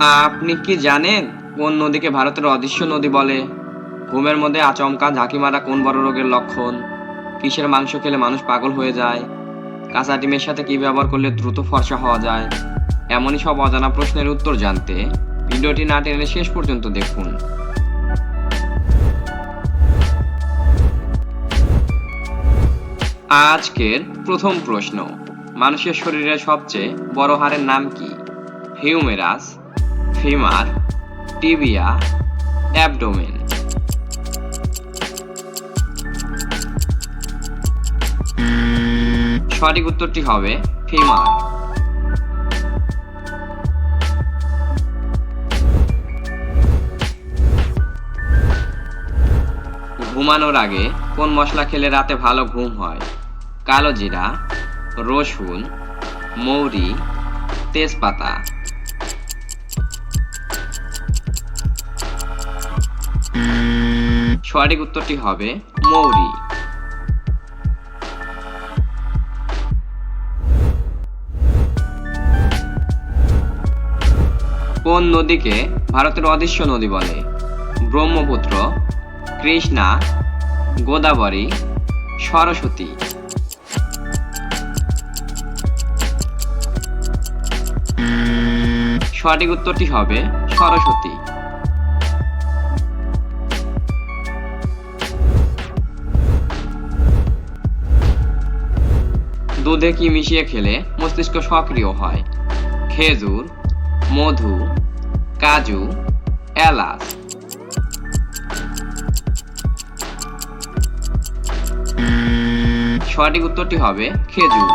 আপনি কি জানেন কোন নদীকে ভারতের অদৃশ্য নদী বলে? ঘুমের মধ্যে আচমকা ঝাঁকি মারা কোন বড় রোগের লক্ষণ? কিসের মাংস খেলে মানুষ পাগল হয়ে যায়? কাঁচা ডিমের সাথে কি ব্যবহার করলে দ্রুত ফর্সা হওয়া যায়? এমনই সব অজানা প্রশ্নের উত্তর জানতে ভিডিওটি না টেনে শেষ পর্যন্ত দেখুন। আজকের প্রথম প্রশ্ন, মানুষের শরীরের সবচেয়ে বড় হাড়ের নাম কি? হিউমেরাস ফিমার টিবিয়া অ্যাবডোমেন সঠিক উত্তরটি হবে ফিমার ঘুমানোর আগে কোন মশলা খেলে রাতে ভালো ঘুম হয়? কালো জিরা, রসুন, মৌরি, তেজপাতা। সঠিক উত্তরটি হবে মৌরি। কোন নদীকে ভারতের অদৃশ্য নদী বলে? ব্রহ্মপুত্র, কৃষ্ণা, গোদাবরী, সরস্বতী। সঠিক উত্তরটি হবে সরস্বতী। দুধে কি মিশিয়ে খেলে মস্তিষ্ক সক্রিয় হয়? খেজুর, মধু, কাজু, এলাচ। সঠিক উত্তরটি হবে খেজুর।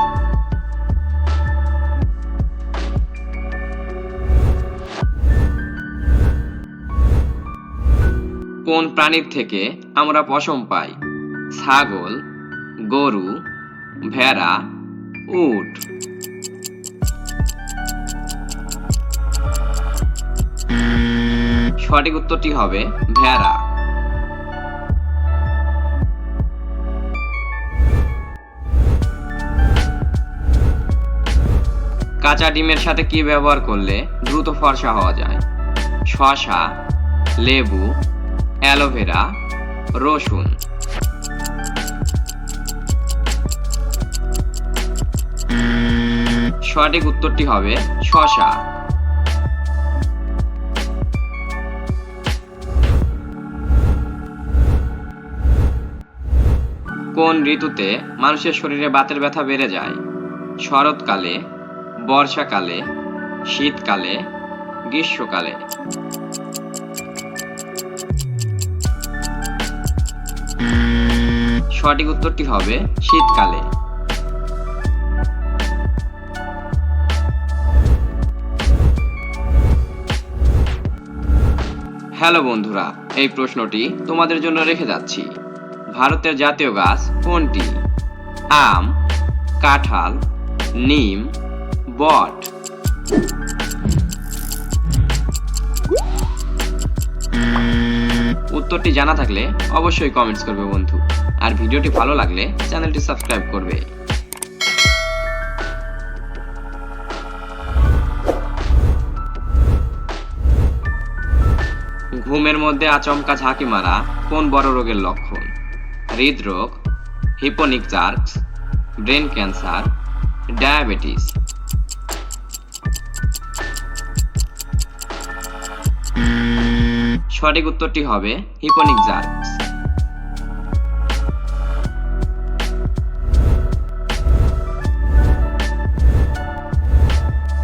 কোন প্রাণীর থেকে আমরা পশম পাই? ছাগল, গরু, ভেড়া উট। সঠিক উত্তরটি হবে ভেড়া। কাঁচা ডিমের সাথে কি ব্যবহার করলে দ্রুত ফর্সা হওয়া যায়? শসা, লেবু, অ্যালোভেরা, রসুন। সঠিক উত্তরটি হবে শশা। কোন ঋতুতে মানুষের শরীরে বাতের ব্যথা বেড়ে যায়? শরৎকালে, বর্ষাকালে, শীতকালে, গ্রীষ্মকালে। সঠিক উত্তরটি হবে শীতকালে। হ্যালো বন্ধুরা, এই প্রশ্নটি তোমাদের জন্য রেখে যাচ্ছি। ভারতের জাতীয় গাছ কোনটি? আম, কাঁঠাল, নিম, বট। উত্তরটি জানা থাকলে অবশ্যই কমেন্টস করবে বন্ধু। আর ভিডিওটি ভালো লাগলে চ্যানেলটি সাবস্ক্রাইব করবে। ঘুমের মধ্যে আচমকা ঝাঁকি মারা কোন বড় রোগের লক্ষণ? হৃদরোগ, hypnic jerks brain cancer, diabetes. সঠিক উত্তরটি হবে হিপোনিক জার্কস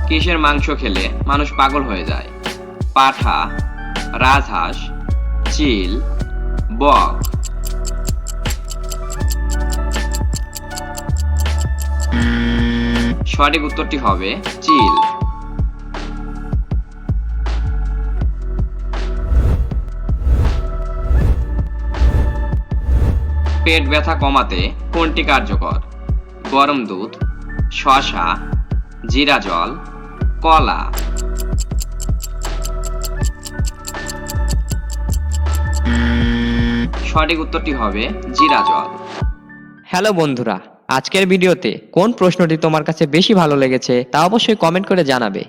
কিসের মাংস খেলে মানুষ পাগল হয়ে যায়? পাঠা রাজহাঁস, চিল, বক। সঠিক উত্তরটি হবে চিল। পেট ব্যথা কমাতে কোনটি কার্যকর? গরম দুধ, শসা, জিরা জল, কলা। সঠিক উত্তরটি হবে জিরা জল হ্যালো বন্ধুরা, আজকের ভিডিওতে কোন প্রশ্নটি তোমার কাছে বেশি ভালো লেগেছে তা অবশ্যই কমেন্ট করে জানাবে।